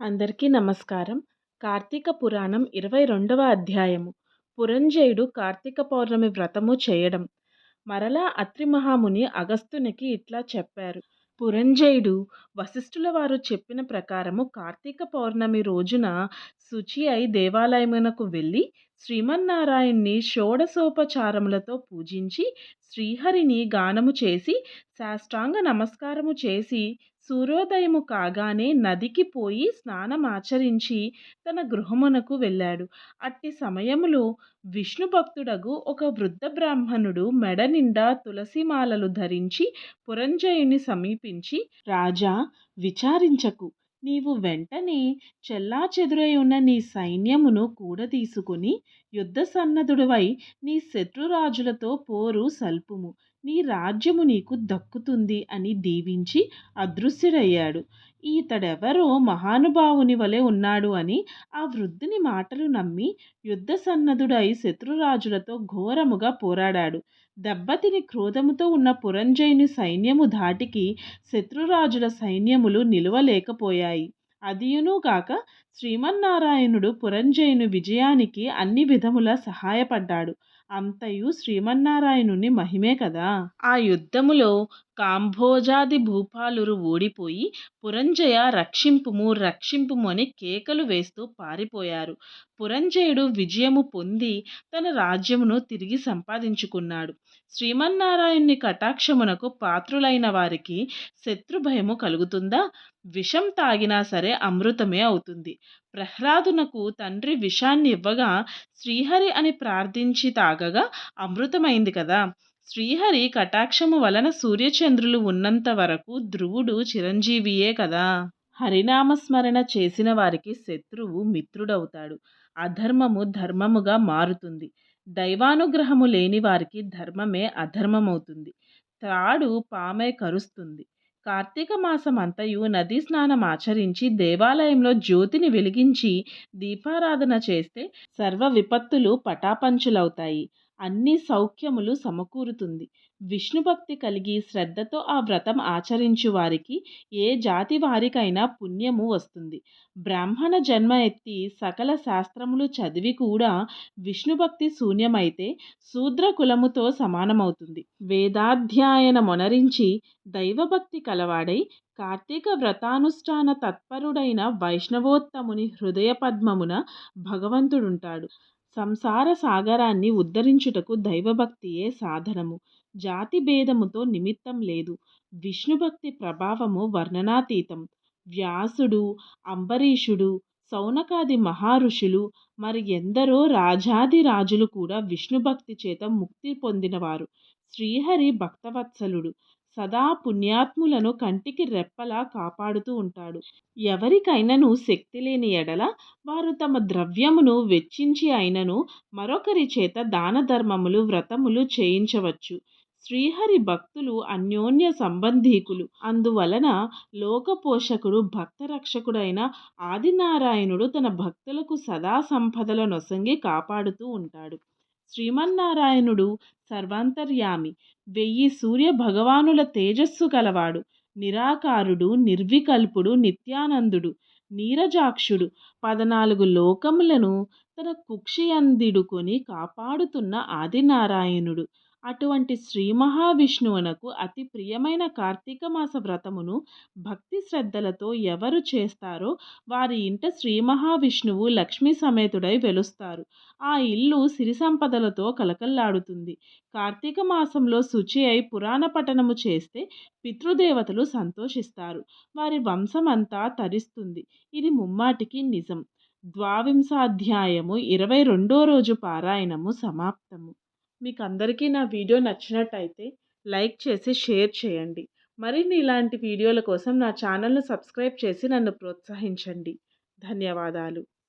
అందరికీ నమస్కారం. కార్తీక పురాణం ఇరవై రెండవ అధ్యాయము. పురంజయుడు కార్తీక పౌర్ణమి వ్రతము చేయడం. మరలా అత్రి మహాముని అగస్తునికి ఇట్లా చెప్పారు. పురంజయుడు వశిష్ఠుల వారు చెప్పిన ప్రకారము కార్తీక పౌర్ణమి రోజున శుచి అయి దేవాలయమునకు వెళ్ళి శ్రీమన్నారాయణ్ణి షోడశోపచారములతో పూజించి శ్రీహరిని గానము చేసి సాష్టాంగ నమస్కారము చేసి సూర్యోదయము కాగానే నదికి పోయి స్నానమాచరించి తన గృహమునకు వెళ్ళాడు. అట్టి సమయములో విష్ణు భక్తుడగు ఒక వృద్ధ బ్రాహ్మణుడు మెడ నిండా తులసిమాలలు ధరించి పురంజయుని సమీపించి రాజా విచారించకు. నీవు వెంటనే చెల్లా చెదురై ఉన్న నీ సైన్యమును కూడదీసుకుని యుద్ధ సన్నద్ధుడివై నీ శత్రురాజులతో పోరు సల్పుము. నీ రాజ్యము నీకు దక్కుతుంది అని దీవించి అదృశ్యుడయ్యాడు. ఈతడెవరో మహానుభావుని వలె ఉన్నాడు అని ఆ వృద్ధుని మాటలు నమ్మి యుద్ధ సన్నద్ధుడై శత్రురాజులతో ఘోరముగా పోరాడాడు. దెబ్బతిని క్రోధముతో ఉన్న పురంజయుని సైన్యము ధాటికి శత్రురాజుల సైన్యములు నిలువలేకపోయాయి. అదియును కాక శ్రీమన్నారాయణుడు పురంజయుని విజయానికి అన్ని విధముల సహాయపడ్డాడు. అంతయు శ్రీమన్నారాయణుని మహిమే కదా. ఆ యుద్ధములో కాంభోజాది భూపాలురు ఓడిపోయి పురంజయ రక్షింపుము రక్షింపుము అని కేకలు వేస్తూ పారిపోయారు. పురంజయుడు విజయము పొంది తన రాజ్యమును తిరిగి సంపాదించుకున్నాడు. శ్రీమన్నారాయణ్ణి కటాక్షమునకు పాత్రులైన వారికి శత్రుభయము కలుగుతుందా? విషం తాగినా సరే అమృతమే అవుతుంది. ప్రహ్లాదునకు తండ్రి విషాన్ని ఇవ్వగా శ్రీహరి అని ప్రార్థించి తాగగా అమృతమైంది కదా? శ్రీహరి కటాక్షము వలన సూర్యచంద్రులు ఉన్నంత వరకు ధ్రువుడు చిరంజీవియే కదా. హరినామస్మరణ చేసిన వారికి శత్రువు మిత్రుడవుతాడు. అధర్మము ధర్మముగా మారుతుంది. దైవానుగ్రహము లేని వారికి ధర్మమే అధర్మమవుతుంది. త్రాడు పామే కరుస్తుంది. కార్తీక మాసం అంతయు నదీ స్నానం ఆచరించి దేవాలయంలో జ్యోతిని వెలిగించి దీపారాధన చేస్తే సర్వ విపత్తులు పటాపంచులవుతాయి. అన్ని సౌఖ్యములు సమకూరుతుంది. విష్ణుభక్తి కలిగి శ్రద్ధతో ఆ వ్రతం ఆచరించు వారికి ఏ జాతి వారికైనా పుణ్యము వస్తుంది. బ్రాహ్మణ జన్మ ఎత్తి సకల శాస్త్రములు చదివి కూడా విష్ణుభక్తి శూన్యమైతే శూద్ర కులముతో సమానమవుతుంది. వేదాధ్యాయన మొనరించి దైవభక్తి కలవాడై కార్తీక వ్రతానుష్ఠాన తత్పరుడైన వైష్ణవోత్తముని హృదయ పద్మమున భగవంతుడుంటాడు. సంసార సాగరాన్ని ఉద్ధరించుటకు దైవభక్తియే సాధనము. జాతి భేదముతో నిమిత్తం లేదు. విష్ణుభక్తి ప్రభావము వర్ణనాతీతం. వ్యాసుడు అంబరీషుడు సౌనకాది మహారుషులు మరి ఎందరో రాజాది రాజులు కూడా విష్ణుభక్తి చేత ముక్తి పొందినవారు. శ్రీహరి భక్తవత్సలుడు. సదా పుణ్యాత్ములను కంటికి రెప్పలా కాపాడుతూ ఉంటాడు. ఎవరికైనను శక్తి లేని ఎడల వారు తమ ద్రవ్యమును వెచ్చించి అయినను మరొకరి చేత దాన ధర్మములు వ్రతములు చేయించవచ్చు. శ్రీహరి భక్తులు అన్యోన్య సంబంధీకులు. అందువలన లోకపోషకుడు భక్త రక్షకుడైన ఆదినారాయణుడు తన భక్తులకు సదా సంపదల నొసంగి కాపాడుతూ ఉంటాడు. శ్రీమన్నారాయణుడు సర్వాంతర్యామి. వెయ్యి సూర్య భగవానుల తేజస్సు కలవాడు నిరాకారుడు నిర్వికల్పుడు నిత్యానందుడు నీరజాక్షుడు. పదనాలుగు లోకములను తన కుక్షియందిడుకొని కాపాడుతున్న ఆదినారాయణుడు. అటువంటి శ్రీ మహావిష్ణువునకు అతి ప్రియమైన కార్తీక మాస వ్రతమును భక్తి శ్రద్ధలతో ఎవరు చేస్తారో వారి ఇంట శ్రీ మహావిష్ణువు లక్ష్మీ సమేతుడై వెలుస్తారు. ఆ ఇల్లు సిరి సంపదలతో కలకల్లాడుతుంది. కార్తీక మాసంలో శుచి అయి పురాణ పఠనము చేస్తే పితృదేవతలు సంతోషిస్తారు. వారి వంశమంతా తరిస్తుంది. ఇది ముమ్మాటికి నిజం. ద్వావింశాధ్యాయము ఇరవై రెండో రోజు పారాయణము సమాప్తము. మీకు అందరికీ నా వీడియో నచ్చినట్టయితే లైక్ చేసి షేర్ చేయండి. మరిన్ని ఇలాంటి వీడియోల కోసం నా ఛానల్ను సబ్స్క్రైబ్ చేసి నన్ను ప్రోత్సహించండి. ధన్యవాదాలు.